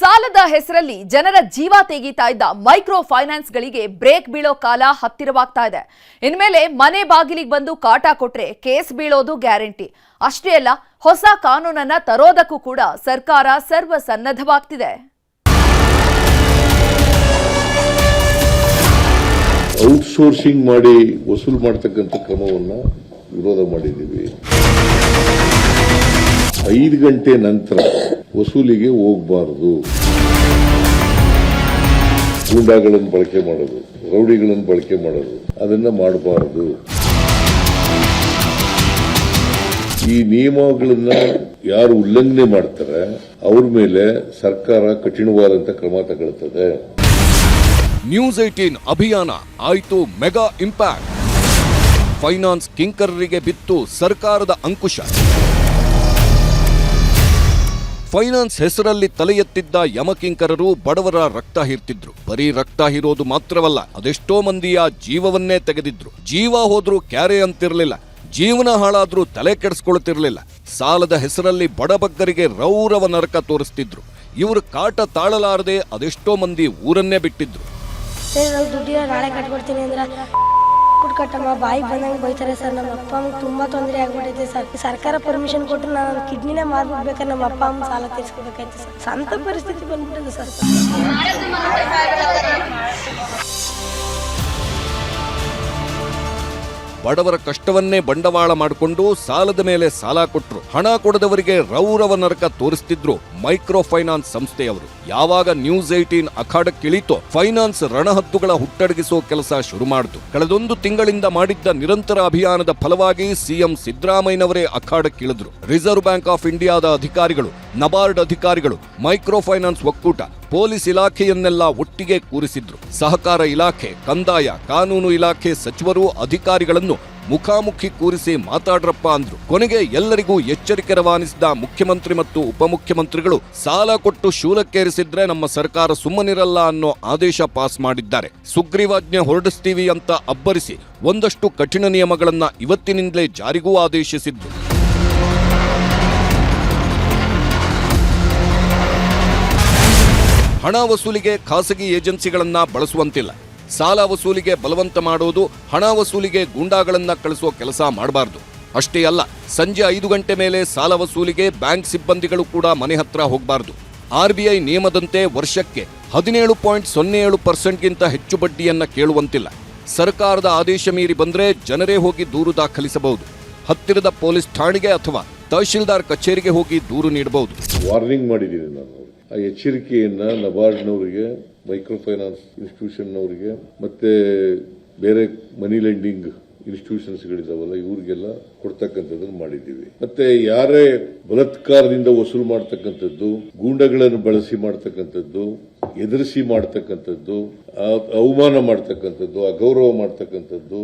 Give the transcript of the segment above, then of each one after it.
ಸಾಲದ ಹೆಸರಲ್ಲಿ ಜನರ ಜೀವ ತೆಗೀತಾ ಇದ್ದ ಮೈಕ್ರೋ ಫೈನಾನ್ಸ್ಗಳಿಗೆ ಬ್ರೇಕ್ ಬೀಳೋ ಕಾಲ ಹತ್ತಿರವಾಗ್ತಾ ಇದೆ. ಇನ್ಮೇಲೆ ಮನೆ ಬಾಗಿಲಿಗೆ ಬಂದು ಕಾಟ ಕೊಟ್ರೆ ಕೇಸ್ ಬೀಳೋದು ಗ್ಯಾರಂಟಿ. ಅಷ್ಟೇ ಅಲ್ಲ, ಹೊಸ ಕಾನೂನನ್ನ ತರೋದಕ್ಕೂ ಕೂಡ ಸರ್ಕಾರ ಸರ್ವ ಸನ್ನದ್ಧವಾಗ್ತಿದೆ ಔಟ್ಸೋರ್ಸಿಂಗ್ ಮಾಡಿ ವಸೂಲ್ ಮಾಡತಕ್ಕಂಥ ಕ್ರಮವನ್ನ ವಿರೋಧ ಮಾಡಿದ್ದೀವಿ. ಐದು ಗಂಟೆ ನಂತರ ವಸೂಲಿಗೆ ಹೋಗಬಾರದು. ಗೂಂಡಾಗಳನ್ನು ಬಳಕೆ ಮಾಡೋದು, ರೌಡಿಗಳನ್ನು ಬಳಕೆ ಮಾಡೋದು, ಅದನ್ನ ಮಾಡಬಾರದು. ಈ ನಿಯಮಗಳನ್ನ ಯಾರು ಉಲ್ಲಂಘನೆ ಮಾಡ್ತಾರೆ, ಅವ್ರ ಮೇಲೆ ಸರ್ಕಾರ ಕಠಿಣವಾದಂತ ಕ್ರಮ ತಗೊಳ್ತದೆ. ನ್ಯೂಸ್ ಏಟೀನ್ ಅಭಿಯಾನ ಆಯ್ತು ಮೆಗಾ ಇಂಪ್ಯಾಕ್ಟ್. ಫೈನಾನ್ಸ್ ಕಿಂಕರರಿಗೆ ಬಿತ್ತು ಸರ್ಕಾರದ ಅಂಕುಶ. ಫೈನಾನ್ಸ್ ಹೆಸರಲ್ಲಿ ತಲೆ ಎತ್ತಿದ್ದ ಯಮಕಿಂಕರರು ಬಡವರ ರಕ್ತ ಹೀರ್ತಿದ್ರು. ಬರೀ ರಕ್ತ ಹೀರೋದು ಮಾತ್ರವಲ್ಲ, ಅದೆಷ್ಟೋ ಮಂದಿಯ ಜೀವವನ್ನೇ ತೆಗೆದಿದ್ರು. ಜೀವ ಹೋದ್ರೂ ಕ್ಯಾರೆ ಅಂತಿರಲಿಲ್ಲ, ಜೀವನ ಹಾಳಾದ್ರೂ ತಲೆ ಕೆಡಿಸ್ಕೊಳ್ತಿರ್ಲಿಲ್ಲ. ಸಾಲದ ಹೆಸರಲ್ಲಿ ಬಡಬಗ್ಗರಿಗೆ ರೌರವ ನರಕ ತೋರಿಸ್ತಿದ್ರು. ಇವರು ಕಾಟ ತಾಳಲಾರದೆ ಅದೆಷ್ಟೋ ಮಂದಿ ಊರನ್ನೇ ಬಿಟ್ಟಿದ್ರು. ದುಡ್ಡು ಕಟ್ಟಮ್ಮ. ಬಾಯಿಗೆ ಬಂದಂಗೆ ಬೈತಾರೆ ಸರ್. ನಮ್ಮ ಅಪ್ಪ ಅಮ್ಮಗೆ ತುಂಬ ತೊಂದರೆ ಆಗ್ಬಿಟ್ಟೈತೆ ಸರ್. ಸರ್ಕಾರ ಪರ್ಮಿಷನ್ ಕೊಟ್ಟರು ನಾನು ಕಿಡ್ನಿನೇ ಮಾರ್ಬಿಡ್ಬೇಕಾದ್ರೆ ನಮ್ಮ ಅಪ್ಪ ಅಮ್ಮ ಸಾಲ ತೀರಿಸ್ಕೋಬೇಕಾಯ್ತು ಸರ್. ಸ್ವಂತ ಪರಿಸ್ಥಿತಿ ಬಂದ್ಬಿಟ್ಟಿದೆ ಸರ್. ಬಡವರ ಕಷ್ಟವನ್ನೇ ಬಂಡವಾಳ ಮಾಡಿಕೊಂಡು ಸಾಲದ ಮೇಲೆ ಸಾಲ ಕೊಟ್ಟರು ಹಣ ಕೊಡದವರಿಗೆ ರೌರವ ನರಕ ತೋರಿಸ್ತಿದ್ರು ಮೈಕ್ರೋ ಫೈನಾನ್ಸ್ ಸಂಸ್ಥೆಯವರು. ಯಾವಾಗ ನ್ಯೂಸ್ ಏಟೀನ್ ಅಖಾಡಕ್ಕಿಳಿತೋ ಫೈನಾನ್ಸ್ ರಣಹದ್ದುಗಳ ಹುಟ್ಟಡಗಿಸೋ ಕೆಲಸ ಶುರು ಮಾಡಿತು. ಕಳೆದೊಂದು ತಿಂಗಳಿಂದ ಮಾಡಿದ್ದ ನಿರಂತರ ಅಭಿಯಾನದ ಫಲವಾಗಿ ಸಿಎಂ ಸಿದ್ದರಾಮಯ್ಯನವರೇ ಅಖಾಡಕ್ಕಿಳಿದ್ರು ರಿಸರ್ವ್ ಬ್ಯಾಂಕ್ ಆಫ್ ಇಂಡಿಯಾದ ಅಧಿಕಾರಿಗಳು, ನಬಾರ್ಡ್ ಅಧಿಕಾರಿಗಳು ಮೈಕ್ರೋ ಫೈನಾನ್ಸ್ ಒಕ್ಕೂಟ ಪೊಲೀಸ್ ಇಲಾಖೆಯನ್ನೆಲ್ಲ ಒಟ್ಟಿಗೆ ಕೂರಿಸಿದ್ರು. ಸಹಕಾರ ಇಲಾಖೆ, ಕಂದಾಯ, ಕಾನೂನು ಇಲಾಖೆ ಸಚಿವರು ಅಧಿಕಾರಿಗಳನ್ನು ಮುಖಾಮುಖಿ ಕೂರಿಸಿ ಮಾತಾಡ್ರಪ್ಪ ಅಂದ್ರು. ಕೊನೆಗೆ ಎಲ್ಲರಿಗೂ ಎಚ್ಚರಿಕೆ ರವಾನಿಸಿದ ಮುಖ್ಯಮಂತ್ರಿ ಮತ್ತು ಉಪಮುಖ್ಯಮಂತ್ರಿಗಳು ಸಾಲ ಕೊಟ್ಟು ಶೂಲಕ್ಕೇರಿಸಿದ್ರೆ ನಮ್ಮ ಸರ್ಕಾರ ಸುಮ್ಮನಿರಲ್ಲ ಅನ್ನೋ ಆದೇಶ ಪಾಸ್ ಮಾಡಿದ್ದಾರೆ. ಸುಗ್ರೀವಾಜ್ಞೆ ಹೊರಡಿಸ್ತೀವಿ ಅಂತ ಅಬ್ಬರಿಸಿ ಒಂದಷ್ಟು ಕಠಿಣ ನಿಯಮಗಳನ್ನ ಇವತ್ತಿನಿಂದಲೇ ಜಾರಿಗೂ ಆದೇಶಿಸಿದ್ರು. ಹಣ ವಸೂಲಿಗೆ ಖಾಸಗಿ ಏಜೆನ್ಸಿಗಳನ್ನ ಬಳಸುವಂತಿಲ್ಲ. ಸಾಲ ವಸೂಲಿಗೆ ಬಲವಂತ ಮಾಡೋದು, ಹಣ ವಸೂಲಿಗೆ ಗೂಂಡಾಗಳನ್ನ ಕಳಿಸುವ ಕೆಲಸ ಮಾಡಬಾರ್ದು. ಅಷ್ಟೇ ಅಲ್ಲ, ಸಂಜೆ ಐದು ಗಂಟೆ ಮೇಲೆ ಸಾಲ ವಸೂಲಿಗೆ ಬ್ಯಾಂಕ್ ಸಿಬ್ಬಂದಿಗಳು ಕೂಡ ಮನೆ ಹತ್ರ ಹೋಗಬಾರ್ದು. ಆರ್ಬಿಐ ನಿಯಮದಂತೆ ವರ್ಷಕ್ಕೆ ಹದಿನೇಳು ಪಾಯಿಂಟ್ ಸೊನ್ನೆ ಏಳು ಪರ್ಸೆಂಟ್ಗಿಂತ ಹೆಚ್ಚು ಬಡ್ಡಿಯನ್ನ ಕೇಳುವಂತಿಲ್ಲ. ಸರ್ಕಾರದ ಆದೇಶ ಮೀರಿ ಬಂದರೆ ಜನರೇ ಹೋಗಿ ದೂರು ದಾಖಲಿಸಬಹುದು. ಹತ್ತಿರದ ಪೊಲೀಸ್ ಠಾಣೆಗೆ ಅಥವಾ ತಹಶೀಲ್ದಾರ್ ಕಚೇರಿಗೆ ಹೋಗಿ ದೂರು ನೀಡಬಹುದು. ವಾರ್ನಿಂಗ್ ಮಾಡಿದ್ದೀನಿ ನಾನು. ಆ ಎಚ್ಚರಿಕೆಯನ್ನು ನಬಾರ್ಡ್ನವರಿಗೆ ಮೈಕ್ರೋ ಫೈನಾನ್ಸ್ ಇನ್ಸ್ಟಿಟ್ಯೂಷನ್ನವರಿಗೆ, ಮತ್ತೆ ಬೇರೆ ಮನಿ ಲೆಂಡಿಂಗ್ ಇನ್ಸ್ಟಿಟ್ಯೂಷನ್ಸ್ಗಳಿದಾವಲ್ಲ, ಇವ್ರಿಗೆಲ್ಲ ಕೊಡ್ತಕ್ಕಂಥದ್ದನ್ನು ಮಾಡಿದ್ದೀವಿ. ಮತ್ತೆ ಯಾರೇ ಬಲತ್ಕಾರದಿಂದ ವಸೂಲು ಮಾಡ್ತಕ್ಕಂಥದ್ದು, ಗೂಂಡಗಳನ್ನು ಬಳಸಿ ಮಾಡ್ತಕ್ಕಂಥದ್ದು, ಎದುರಿಸಿ ಮಾಡ್ತಕ್ಕಂಥದ್ದು ಅವಮಾನ ಮಾಡ್ತಕ್ಕಂಥದ್ದು, ಅಗೌರವ ಮಾಡ್ತಕ್ಕಂಥದ್ದು,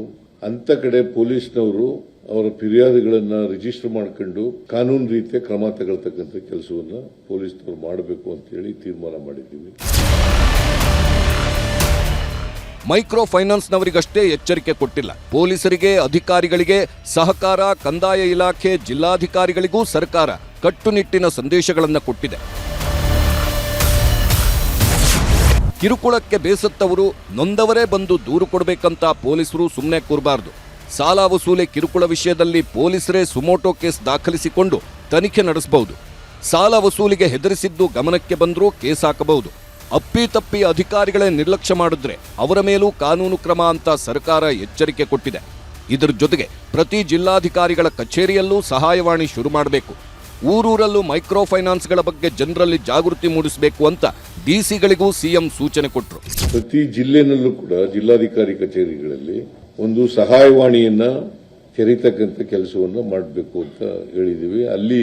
ಅಂತ ಕಡೆ ಪೊಲೀಸ್ನವರು ಅವರ ಫಿರ್ಯಾದುಗಳನ್ನ ರಿಜಿಸ್ಟರ್ ಮಾಡ್ಕೊಂಡು ಕಾನೂನು ರೀತಿಯ ಕ್ರಮ ತಗೊಳ್ತಕ್ಕಂಥ ಕೆಲಸವನ್ನು ಪೊಲೀಸ್ನವರು ಮಾಡಬೇಕು ಅಂತ ಹೇಳಿ ತೀರ್ಮಾನ ಮಾಡಿದ್ದೀವಿ. ಮೈಕ್ರೋ ಫೈನಾನ್ಸ್ನವರಿಗಷ್ಟೇ ಎಚ್ಚರಿಕೆ ಕೊಟ್ಟಿಲ್ಲ. ಪೊಲೀಸರಿಗೆ, ಅಧಿಕಾರಿಗಳಿಗೆ, ಸಹಕಾರ, ಕಂದಾಯ ಇಲಾಖೆ, ಜಿಲ್ಲಾಧಿಕಾರಿಗಳಿಗೂ ಸರ್ಕಾರ ಕಟ್ಟುನಿಟ್ಟಿನ ಸಂದೇಶಗಳನ್ನು ಕೊಟ್ಟಿದೆ. ಕಿರುಕುಳಕ್ಕೆ ಬೇಸತ್ತವರು ನೊಂದವರೇ ಬಂದು ದೂರು ಕೊಡಬೇಕಂತ ಪೊಲೀಸರು ಸುಮ್ಮನೆ ಕೂರಬಾರದು. ಸಾಲ ವಸೂಲಿ ಕಿರುಕುಳ ವಿಷಯದಲ್ಲಿ ಪೊಲೀಸರೇ ಸುಮೋಟೋ ಕೇಸ್ ದಾಖಲಿಸಿಕೊಂಡು ತನಿಖೆ ನಡೆಸಬಹುದು. ಸಾಲ ವಸೂಲಿಗೆ ಹೆದರಿಸಿದ್ದು ಗಮನಕ್ಕೆ ಬಂದರೂ ಕೇಸ್ ಹಾಕಬಹುದು. ಅಪ್ಪಿತಪ್ಪಿ ಅಧಿಕಾರಿಗಳೇ ನಿರ್ಲಕ್ಷ್ಯ ಮಾಡಿದ್ರೆ ಅವರ ಮೇಲೂ ಕಾನೂನು ಕ್ರಮ ಅಂತ ಸರ್ಕಾರ ಎಚ್ಚರಿಕೆ ಕೊಟ್ಟಿದೆ. ಇದರ ಜೊತೆಗೆ ಪ್ರತಿ ಜಿಲ್ಲಾಧಿಕಾರಿಗಳ ಕಚೇರಿಯಲ್ಲೂ ಸಹಾಯವಾಣಿ ಶುರು ಮಾಡಬೇಕು. ಊರೂರಲ್ಲೂ ಮೈಕ್ರೋ ಫೈನಾನ್ಸ್ಗಳ ಬಗ್ಗೆ ಜನರಲ್ಲಿ ಜಾಗೃತಿ ಮೂಡಿಸಬೇಕು ಅಂತ ಡಿಸಿಗಳಿಗೂ ಸಿಎಂ ಸೂಚನೆ ಕೊಟ್ಟರು ಪ್ರತಿ ಜಿಲ್ಲೆನಲ್ಲೂ ಕೂಡ ಜಿಲ್ಲಾಧಿಕಾರಿ ಕಚೇರಿಗಳಲ್ಲಿ ಒಂದು ಸಹಾಯವಾಣಿಯನ್ನ ತೆರೀತಕ್ಕಂಥ ಕೆಲಸವನ್ನು ಮಾಡಬೇಕು ಅಂತ ಹೇಳಿದ್ದೀವಿ ಅಲ್ಲಿ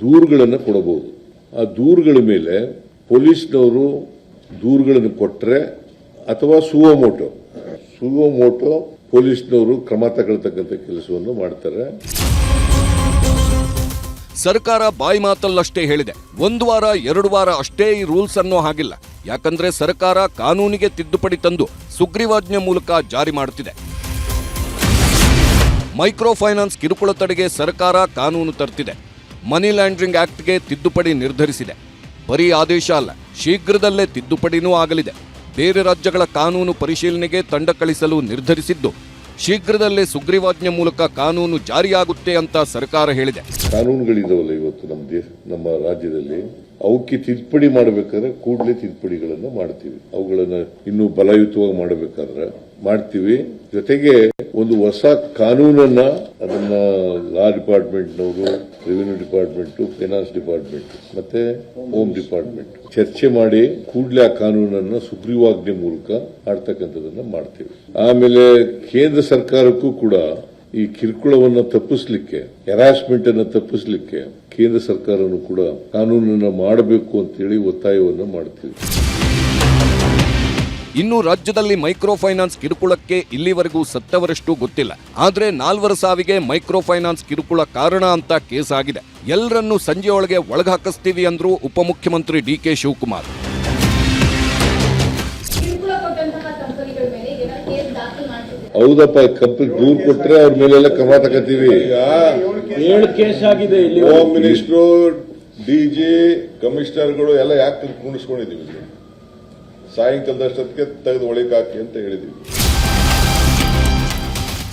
ದೂರುಗಳನ್ನು ಕೊಡಬಹುದು. ಆ ದೂರುಗಳ ಮೇಲೆ ಪೊಲೀಸ್ನವರು ದೂರುಗಳನ್ನು ಕೊಟ್ಟರೆ ಅಥವಾ ಸುವೋಮೋಟೋ ಸುವೋಮೋಟೋ ಪೊಲೀಸ್ನವರು ಕ್ರಮ ತಗೊಳ್ತಕ್ಕಂಥ ಕೆಲಸವನ್ನು ಮಾಡ್ತಾರೆ. ಸರ್ಕಾರ ಬಾಯಿ ಮಾತಲ್ಲಷ್ಟೇ ಹೇಳಿದೆ. ಒಂದು ವಾರ, ಎರಡು ವಾರ ಅಷ್ಟೇ ಈ ರೂಲ್ಸ್ ಅನ್ನೋ ಹಾಗಿಲ್ಲ. ಯಾಕಂದ್ರೆ ಸರ್ಕಾರ ಕಾನೂನಿಗೆ ತಿದ್ದುಪಡಿ ತಂದು ಸುಗ್ರೀವಾಜ್ಞೆ ಮೂಲಕ ಜಾರಿ ಮಾಡುತ್ತಿದೆ ಮೈಕ್ರೋ ಫೈನಾನ್ಸ್ ಕಿರುಕುಳ ತಡೆಗೆ ಸರ್ಕಾರ ಕಾನೂನು ತರ್ತಿದೆ. ಮನಿ ಲ್ಯಾಂಡ್ರಿಂಗ್ ಆಕ್ಟ್ಗೆ ತಿದ್ದುಪಡಿ ನಿರ್ಧರಿಸಿದೆ. ಬರೀ ಆದೇಶ ಅಲ್ಲ, ಶೀಘ್ರದಲ್ಲೇ ತಿದ್ದುಪಡಿನೂ ಆಗಲಿದೆ. ಬೇರೆ ರಾಜ್ಯಗಳ ಕಾನೂನು ಪರಿಶೀಲನೆಗೆ ತಂಡ ಕಳಿಸಲು ನಿರ್ಧರಿಸಿದ್ದು, ಶೀಘ್ರದಲ್ಲೇ ಸುಗ್ರೀವಾಜ್ಞೆ ಮೂಲಕ ಕಾನೂನು ಜಾರಿಯಾಗುತ್ತೆ ಅಂತ ಸರ್ಕಾರ ಹೇಳಿದೆ. ಕಾನೂನುಗಳಿದಾವಲ್ಲ ಇವತ್ತು ನಮ್ಮ ದೇಶ, ನಮ್ಮ ರಾಜ್ಯದಲ್ಲಿ? ಅವಕ್ಕೆ ತಿದ್ದುಪಡಿ ಮಾಡಬೇಕಾದ್ರೆ ಕೂಡಲೇ ತಿದ್ದುಪಡಿಗಳನ್ನು ಮಾಡ್ತೀವಿ. ಅವುಗಳನ್ನು ಇನ್ನೂ ಬಲಯುತವಾಗಿ ಮಾಡಬೇಕಾದ್ರೆ ಮಾಡ್ತೀವಿ. ಜೊತೆಗೆ ಒಂದು ಹೊಸ ಕಾನೂನನ್ನ ಅದನ್ನ ಲಾ ಡಿಪಾರ್ಟ್ಮೆಂಟ್ನವರು ರೆವಿನ್ಯೂ ಡಿಪಾರ್ಟ್ಮೆಂಟ್ ಫೈನಾನ್ಸ್ ಡಿಪಾರ್ಟ್ಮೆಂಟ್ ಮತ್ತೆ ಹೋಮ್ ಡಿಪಾರ್ಟ್ಮೆಂಟ್ ಚರ್ಚೆ ಮಾಡಿ ಕೂಡಲೇ ಆ ಕಾನೂನನ್ನ ಸುಗ್ರೀವಾಜ್ಞೆ ಮೂಲಕ ಮಾಡ್ತಕ್ಕಂಥದನ್ನ ಮಾಡ್ತೀವಿ. ಆಮೇಲೆ ಕೇಂದ್ರ ಸರ್ಕಾರಕ್ಕೂ ಕೂಡ ಈ ಕಿರುಕುಳವನ್ನ ತಪ್ಪಿಸ್ಲಿಕ್ಕೆ ಹೆರಾಸ್ಮೆಂಟ್ ಅನ್ನು ತಪ್ಪಿಸ್ಲಿಕ್ಕೆ ಕೇಂದ್ರ ಸರ್ಕಾರನು ಕೂಡ ಕಾನೂನನ್ನ ಮಾಡಬೇಕು ಅಂತೇಳಿ ಒತ್ತಾಯವನ್ನು ಮಾಡ್ತೀವಿ. ಇನ್ನು ರಾಜ್ಯದಲ್ಲಿ ಮೈಕ್ರೋ ಫೈನಾನ್ಸ್ ಕಿರುಕುಳಕ್ಕೆ ಇಲ್ಲಿವರೆಗೂ ಸತ್ತವರಷ್ಟು ಗೊತ್ತಿಲ್ಲ. ಆದ್ರೆ ನಾಲ್ವರ ಸಾವಿಗೆ ಮೈಕ್ರೋ ಫೈನಾನ್ಸ್ ಕಿರುಕುಳ ಕಾರಣ ಅಂತ ಕೇಸ್ ಆಗಿದೆ. ಎಲ್ಲರನ್ನೂ ಸಂಜೆಯೊಳಗೆ ಒಳಗಾಕಿಸ್ತೀವಿ ಅಂದ್ರು ಉಪಮುಖ್ಯಮಂತ್ರಿ ಡಿ ಕೆ ಶಿವಕುಮಾರ್ ಮೇಲೆ ಹೌದಪ್ಪ ಕಂಪನಿ ದೂರ್ ಕೊಟ್ರೆ ಅವ್ರ ಮೇಲೆಲ್ಲ ಕ್ರಮ ತಗತೀವಿ ಏಳು ಕೇಸ್ ಆಗಿದೆ ಇಲ್ಲಿ. ಹೋಮ್ ಮಿನಿಸ್ಟ್ರು ಡಿಜಿ ಕಮಿಷನರ್ಗಳು ಎಲ್ಲ ಯಾಕೆ ಕುಣಿಸ್ಕೊಂಡಿದೀವಿ ಇಲ್ಲಿ? ಸಾಯಂಕಾಲದಷ್ಟೊತ್ತಿಗೆ ತೆಗೆದು ಒಳಗೆ ಹಾಕಿ ಅಂತ ಹೇಳಿದ್ವಿ.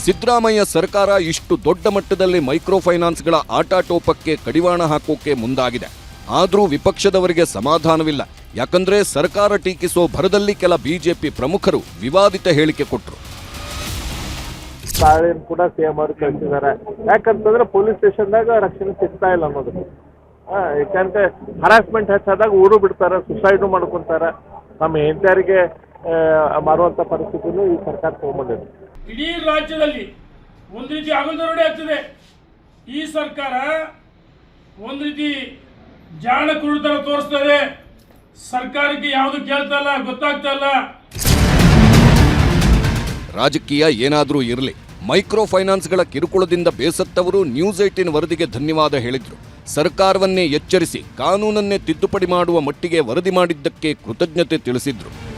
ಸಿದ್ದರಾಮಯ್ಯ ಸರ್ಕಾರ ಇಷ್ಟು ದೊಡ್ಡ ಮಟ್ಟದಲ್ಲಿ ಮೈಕ್ರೋ ಫೈನಾನ್ಸ್ಗಳ ಆಟಾಟೋಪಕ್ಕೆ ಕಡಿವಾಣ ಹಾಕೋಕೆ ಮುಂದಾಗಿದೆ. ಆದರೂ ವಿಪಕ್ಷದವರಿಗೆ ಸಮಾಧಾನವಿಲ್ಲ. ಯಾಕಂದ್ರೆ ಸರ್ಕಾರ ಟೀಕಿಸೋ ಭರದಲ್ಲಿ ಕೆಲ ಬಿಜೆಪಿ ಪ್ರಮುಖರು ವಿವಾದಿತ ಹೇಳಿಕೆ ಕೊಟ್ಟರು ತಾಳಿನ ಕೂಡ ಸಿಎಂ ಅವರು ಕಳಿಸಿದ್ದಾರೆ ಯಾಕಂತಂದ್ರೆ ಪೊಲೀಸ್ ಸ್ಟೇಷನ್ದಾಗ ರಕ್ಷಣೆ ಸಿಗ್ತಾ ಇಲ್ಲ ಅನ್ನೋದು. ಆ, ಯಾಕಂದ್ರೆ ಹರಾಸ್ಮೆಂಟ್ ಹೆಚ್ಚಾದಾಗ ಊರು ಬಿಡ್ತಾರೆ ಸುಸೈಡು ಮಾಡ್ಕೊಂತಾರೆ. ನಮ್ಮ ಹೆಂಡತಿಯರಿಗೆ ಮಾರುವಂತ ಪರಿಸ್ಥಿತಿನೂ ಈ ಸರ್ಕಾರ ತಗೊಂಡ್ಬಂದಿದೆ. ಇಡೀ ರಾಜ್ಯದಲ್ಲಿ ಒಂದು ರೀತಿ ಅಗಲ್ದರೋಡೆ ಆಗ್ತದೆ. ಈ ಸರ್ಕಾರ ಒಂದು ರೀತಿ ಜಾಣ ಕುರುತರ ತೋರಿಸ್ತದೆ ಸರ್ಕಾರಕ್ಕೆ ಯಾವುದು ಕೇಳ್ತಾ ಇಲ್ಲ ಗೊತ್ತಾಗ್ತಾ ಇಲ್ಲ. ರಾಜಕೀಯ ಏನಾದರೂ ಇರಲಿ ಮೈಕ್ರೋ ಫೈನಾನ್ಸ್ಗಳ ಕಿರುಕುಳದಿಂದ ಬೇಸತ್ತವರು ನ್ಯೂಸ್ ಏಟಿನ್ ವರದಿಗೆ ಧನ್ಯವಾದ ಹೇಳಿದ್ರು. ಸರ್ಕಾರವನ್ನೇ ಎಚ್ಚರಿಸಿ ಕಾನೂನನ್ನೇ ತಿದ್ದುಪಡಿ ಮಾಡುವ ಮಟ್ಟಿಗೆ ವರದಿ ಮಾಡಿದ್ದಕ್ಕೆ ಕೃತಜ್ಞತೆ ತಿಳಿಸಿದ್ರು.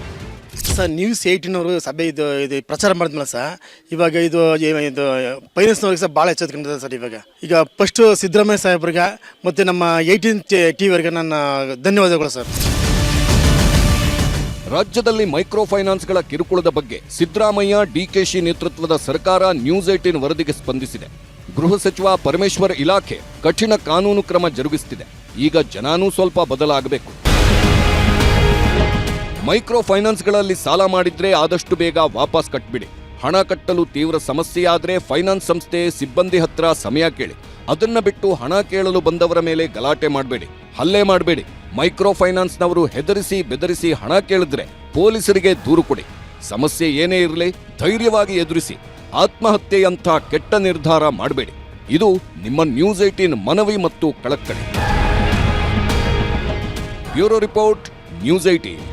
ಸರ್ ನ್ಯೂಸ್ ಏಯ್ಟಿನವರು ಅವರು ಸಭೆ ಇದು ಇದು ಪ್ರಚಾರ ಮಾಡಿದ್ಮೇಲೆ ಸರ್? ಇವಾಗ ಇದು ಏ- ಇದು ಫೈನಾನ್ಸ್ನವ್ರಿಗೆ ಸಹ ಭಾಳ ಎಚ್ಚೆತ್ಕೊಂಡಿದ್ದಾರೆ ಸರ್ ಇವಾಗ. ಈಗ ಫಸ್ಟು ಸಿದ್ದರಾಮಯ್ಯ ಸಾಹೇಬ್ರಿಗೆ ಮತ್ತು ನಮ್ಮ ಏಯ್ಟೀನ್ ಟಿ ವಿವರೆಗೆ ನನ್ನ ಧನ್ಯವಾದಗಳು ಸರ್. ರಾಜ್ಯದಲ್ಲಿ ಮೈಕ್ರೋ ಫೈನಾನ್ಸ್ಗಳ ಕಿರುಕುಳದ ಬಗ್ಗೆ ಸಿದ್ದರಾಮಯ್ಯ ಡಿಕೆಶಿ ನೇತೃತ್ವದ ಸರ್ಕಾರ ನ್ಯೂಸ್ ಏಯ್ಟೀನ್ ವರದಿಗೆ ಸ್ಪಂದಿಸಿದೆ. ಗೃಹ ಸಚಿವ ಪರಮೇಶ್ವರ್ ಇಲಾಖೆ ಕಠಿಣ ಕಾನೂನು ಕ್ರಮ ಜರುಗಿಸುತ್ತಿದೆ ಈಗ ಜನಾನೂ ಸ್ವಲ್ಪ ಬದಲಾಗಬೇಕು. ಮೈಕ್ರೋ ಫೈನಾನ್ಸ್ಗಳಲ್ಲಿ ಸಾಲ ಮಾಡಿದ್ರೆ ಆದಷ್ಟು ಬೇಗ ವಾಪಸ್ ಕಟ್ಬಿಡಿ. ಹಣ ಕಟ್ಟಲು ತೀವ್ರ ಸಮಸ್ಯೆಯಾದರೆ ಫೈನಾನ್ಸ್ ಸಂಸ್ಥೆ ಸಿಬ್ಬಂದಿ ಹತ್ರ ಸಮಯ ಕೇಳಿ. ಅದನ್ನ ಬಿಟ್ಟು ಹಣ ಕೇಳಲು ಬಂದವರ ಮೇಲೆ ಗಲಾಟೆ ಮಾಡಬೇಡಿ. ಹಲ್ಲೆ ಮಾಡಬೇಡಿ. ಮೈಕ್ರೋ ಫೈನಾನ್ಸ್ನವರು ಹೆದರಿಸಿ ಬೆದರಿಸಿ ಹಣ ಕೇಳಿದ್ರೆ ಪೊಲೀಸರಿಗೆ ದೂರು ಕೊಡಿ. ಸಮಸ್ಯೆ ಏನೇ ಇರಲಿ ಧೈರ್ಯವಾಗಿ ಎದುರಿಸಿ. ಆತ್ಮಹತ್ಯೆಯಂಥ ಕೆಟ್ಟ ನಿರ್ಧಾರ ಮಾಡಬೇಡಿ. ಇದು ನಿಮ್ಮ ನ್ಯೂಸ್ ಏಟೀನ್ ಮನವಿ ಮತ್ತು ಕಳಕಳಿ. Bureau report news eighteen